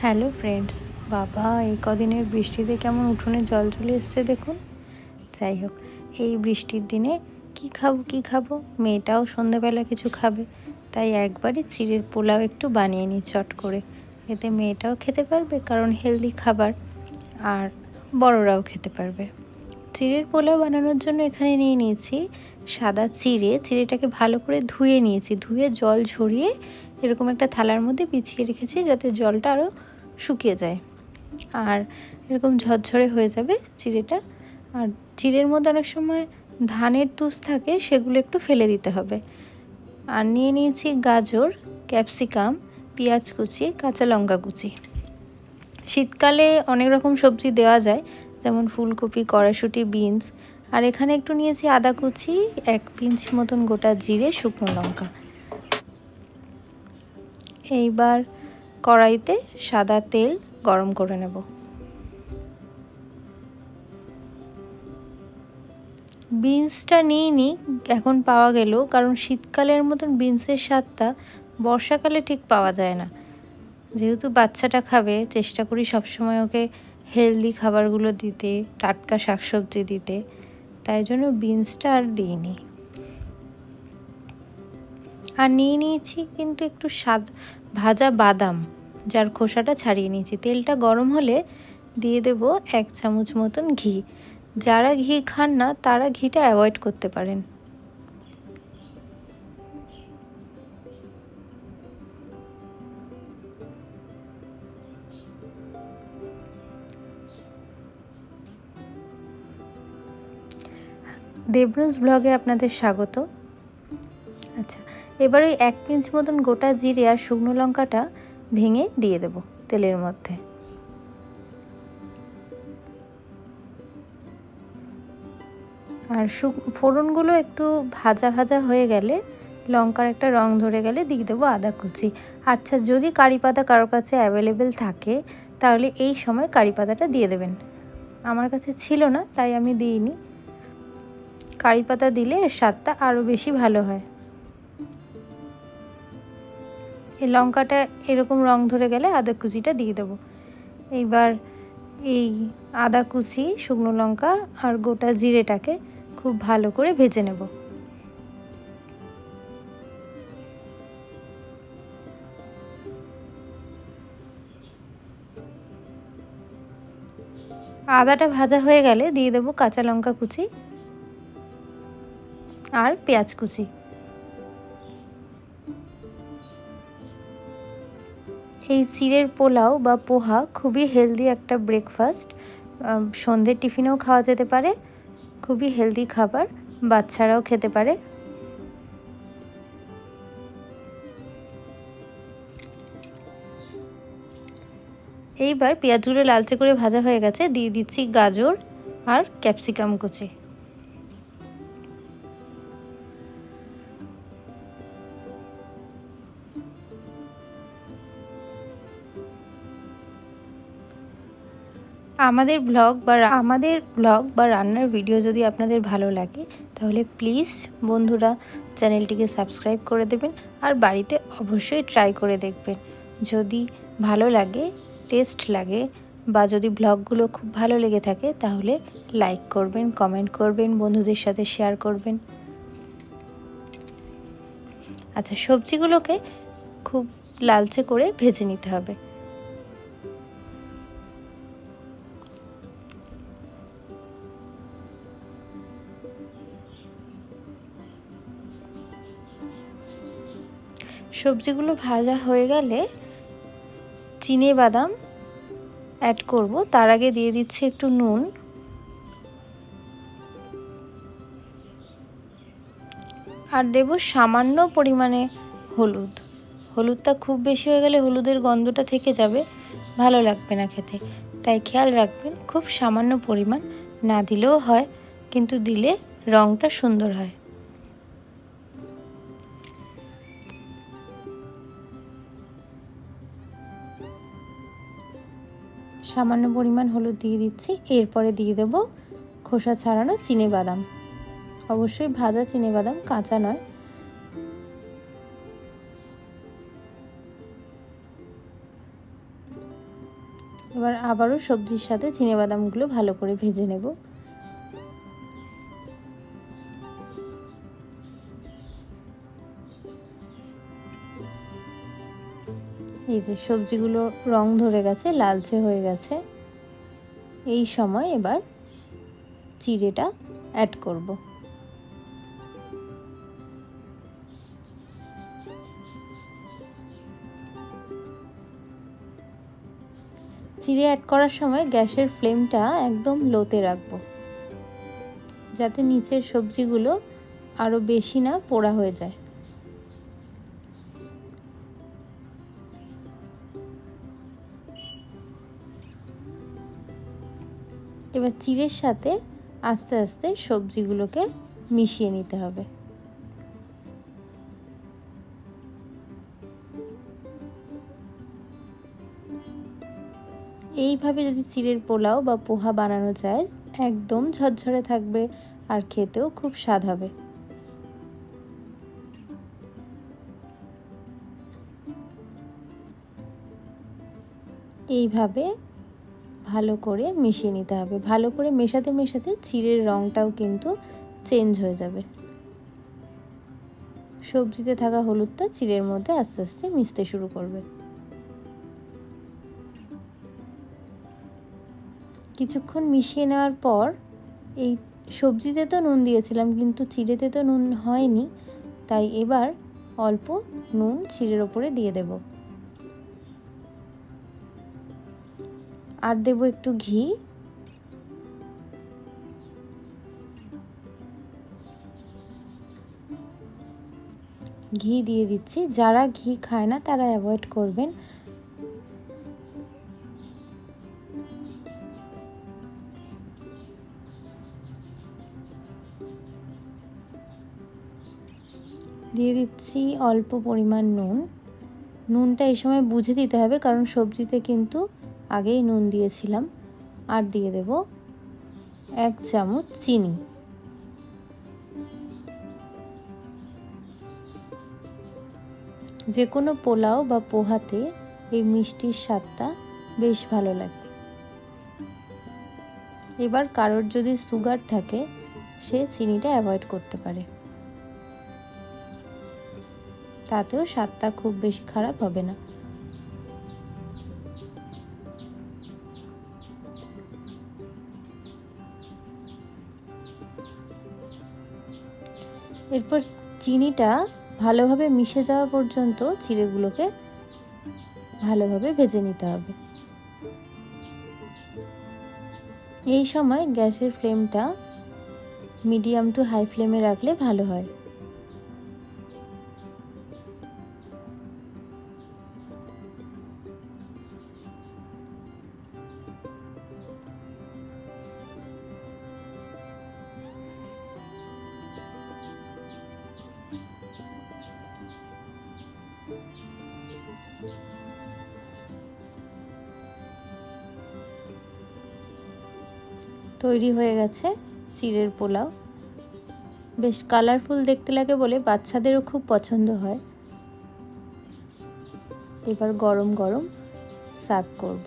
Hello friends, বাবা, এই কদিনের বৃষ্টিতে কেমন উঠোনে জল চলে এসছে দেখুন? যাই হোক, এই বৃষ্টির দিনে কি খাব কি খাব? মেয়েটাও সন্ধ্যাবেলা কিছু খাবে, তাই একবারই চিড়ের পোলাও একটু বানিয়ে নিই চট করে। এতে মেয়েটাও খেতে পারবে, কারণ হেলদি খাবার, আর বড়রাও খেতে পারবে। চিড়ের পোলাও বানানোর জন্য এখানে নিয়ে নিয়েছি সাদা চিড়ে, চিড়েটাকে ভালো করে ধুয়ে নিয়েছি। ধুয়ে জল ঝরিয়ে এরকম একটা থালার মধ্যে পিছিয়ে রেখেছি যাতে জলটা আরও শুকিয়ে যায়। আর এরকম ঝরঝরে হয়ে যাবে চিড়েটা। আর চিড়ের মধ্যে অনেক সময় ধানের তুষ থাকে, সেগুলো একটু ফেলে দিতে হবে। আর নিয়ে নিয়েছি গাজর, ক্যাপসিকাম, পেঁয়াজ কুচি, কাঁচা লঙ্কা কুচি। শীতকালে অনেক রকম সবজি দেওয়া যায়, যেমন ফুলকপি কড়াশুটি বিনস। আর এখানে একটু নিয়েছি আদা কুচি, এক পিঞ্চ মতন গোটা জিরে, শুকনো লঙ্কা। এইবার কড়াইতে সাদা তেল গরম করে নেব। বিনসটা নিয়ে নিই এখন পাওয়া গেল, কারণ শীতকালের মতন বিনসের স্বাদটা বর্ষাকালে ঠিক পাওয়া যায় না। যেহেতু বাচ্চাটা খাবে, চেষ্টা করি সবসময় ওকে হেলদি খাবারগুলো দিতে, টাটকা শাকসবজি দিতে। তাই জন্য বিনসটা আর দিইনি। আর নিয়ে নিয়েছি কিন্তু একটু স্বাদ, ভাজা বাদাম, যার খোসাটা ছাড়িয়ে নিয়েছি। তেলটা গরম হলে দিয়ে দেব এক চামচ মতন ঘি। যারা ঘি খান না, তারা ঘিটা অ্যাভয়েড করতে পারেন। দেবরুজ ব্লগে আপনাদের স্বাগত। আচ্ছা এবার ওই এক পিঞ্চ মতন গোটা জিরে আর শুকনো লঙ্কাটা ভেঙে দিয়ে দেব তেলের মধ্যে। আর ফোড়নগুলো একটু ভাজা ভাজা হয়ে গেলে লঙ্কার একটা রং ধরে গেলে দিয়ে দেবো আদা কুচি। আচ্ছা যদি কারি পাতা কারোর কাছে অ্যাভেলেবেল থাকে, তাহলে এই সময় কারি পাতাটা দিয়ে দেবেন। আমার কাছে ছিল না, তাই আমি দিইনি। কারি পাতা দিলে এর স্বাদটা আরও বেশি ভালো হয়। এই লঙ্কাটা এরকম রং ধরে গেলে আদা কুচিটা দিয়ে দেবো। এইবার এই আদা কুচি, শুকনো লঙ্কা আর গোটা জিরেটাকে খুব ভালো করে ভেজে নেব। আদাটা ভাজা হয়ে গেলে দিয়ে দেবো কাঁচা লঙ্কা কুচি। আর পেঁয়াজ কুচি। এই চিড়ের পোলাও বা পোহা খুবই হেলদি একটা ব্রেকফাস্ট সন্ধ্যের টিফিনেও খাওয়া যেতে পারে, খুবই হেলদি খাবার, বাচ্চারাও খেতে পারে। এইবার পেঁয়াজগুলো লালচে করে ভাজা হয়ে গেছে, দিয়ে দিচ্ছি গাজর আর ক্যাপসিকাম কুচি। আমাদের ব্লগ বা আমাদের ব্লগ বা রান্নার ভিডিও যদি আপনাদের ভালো লাগে, তাহলে প্লিজ বন্ধুরা চ্যানেলটিকে সাবস্ক্রাইব করে দেবেন আর বাড়িতে অবশ্যই ট্রাই করে দেখবেন। যদি ভালো লাগে টেস্ট লাগে বা যদি ব্লগগুলো খুব ভালো লেগে থাকে, তাহলে লাইক করবেন কমেন্ট করবেন, বন্ধুদের সাথে শেয়ার করবেন। আচ্ছা সবজিগুলোকে খুব লালচে করে ভেজে নিতে হবে। সবজিগুলো ভাজা হয়ে গেলে চিনে বাদাম অ্যাড করব। তার আগে দিয়ে দিচ্ছি একটু নুন। আর দেব সামান্য পরিমাণে হলুদ। হলুদটা খুব বেশি হয়ে গেলে হলুদের গন্ধটা থেকে যাবে। ভালো লাগবে না খেতে। তাই খেয়াল রাখবেন, খুব সামান্য পরিমাণ না দিলেও হয়, কিন্তু দিলে রঙটা সুন্দর হয়। সামান্য পরিমাণ হলুদ দিয়ে দিচ্ছি। এরপরে দিয়ে দেব খোসা ছাড়ানো চিনে বাদাম। অবশ্যই ভাজা চিনে বাদাম কাঁচা নয়। এবার আবারও সবজির সাথে বাদামগুলো ভালো করে ভেজে নেব। এই যে সবজিগুলো রং ধরে গেছে, লালচে হয়ে গেছে। এই সময় এবার চিড়েটা অ্যাড করব। চিড়ে অ্যাড করার সময় গ্যাসের ফ্লেমটা একদম লোতে রাখব। যাতে নিচের সবজিগুলো আরও বেশি না পোড়া হয়ে যায়। এবার চিড়ের সাথে আস্তে আস্তে সবজিগুলোকে মিশিয়ে নিতে হবে। এইভাবে যদি চিড়ের পোলাও বা পোহা বানানো যায়, একদম ঝরঝরে থাকবে আর খেতেও খুব স্বাদ হবে। এইভাবে ভালো করে মিশিয়ে নিতে হবে। ভালো করে মেশাতে মেশাতে চিড়ের রঙটাও কিন্তু চেঞ্জ হয়ে যাবে। সবজিতে থাকা হলুদটা চিড়ের মধ্যে আস্তে আস্তে মিশতে শুরু করবে। কিছুক্ষণ মিশিয়ে নেওয়ার পর এই সবজিতে তো নুন দিয়েছিলাম, কিন্তু চিড়েতে তো নুন হয়নি, তাই এবার অল্প নুন চিড়ের ওপরে দিয়ে দেব। আর দেব একটু ঘি। ঘি দিয়ে দিচ্ছি। যারা ঘি খায় না, তারা অ্যাভয়েড করবেন। দিয়ে দিচ্ছি অল্প পরিমাণ নুন। নুনটা এই সময় বুঝে দিতে হবে, কারণ সবজিতে কিন্তু আগেই নুন দিয়েছিলাম। আর দিয়ে দেব এক চামচ চিনি। যে কোনো পোলাও বা পোহাতে এই মিষ্টির স্বাদটা বেশ ভালো লাগে। এবার কারোর যদি সুগার থাকে, সে চিনিটা অ্যাভয়েড করতে পারে। তাতেও স্বাদটা খুব বেশি খারাপ হবে না। এরপর চিনিটা ভালোভাবে মিশে যাওয়া পর্যন্ত চিড়েগুলোকে ভালোভাবে ভেজে নিতে হবে। এই সময় গ্যাসের ফ্লেমটা মিডিয়াম টু হাই ফ্লেমে রাখলে ভালো হয়। তৈরি হয়ে গেছে চিড়ের পোলাও। বেশ কালারফুল দেখতে লাগে বলে বাচ্চাদেরও খুব পছন্দ হয়। এবার গরম গরম সার্ভ করব।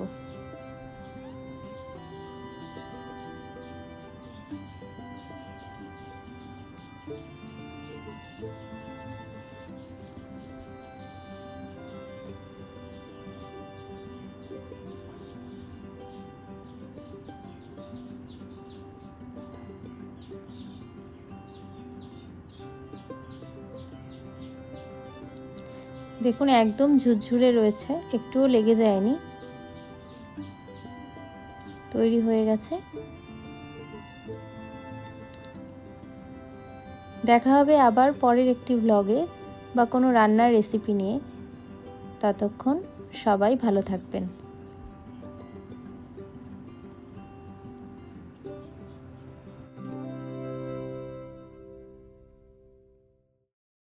দেখুন, একদম ঝুরঝুরে রয়েছে, একটুও লেগে যায়নি। তৈরি হয়ে গেছে। দেখা হবে আবার পরের একটি ব্লগে বা কোনো রান্নার রেসিপি নিয়ে। ততক্ষণ সবাই ভালো থাকবেন।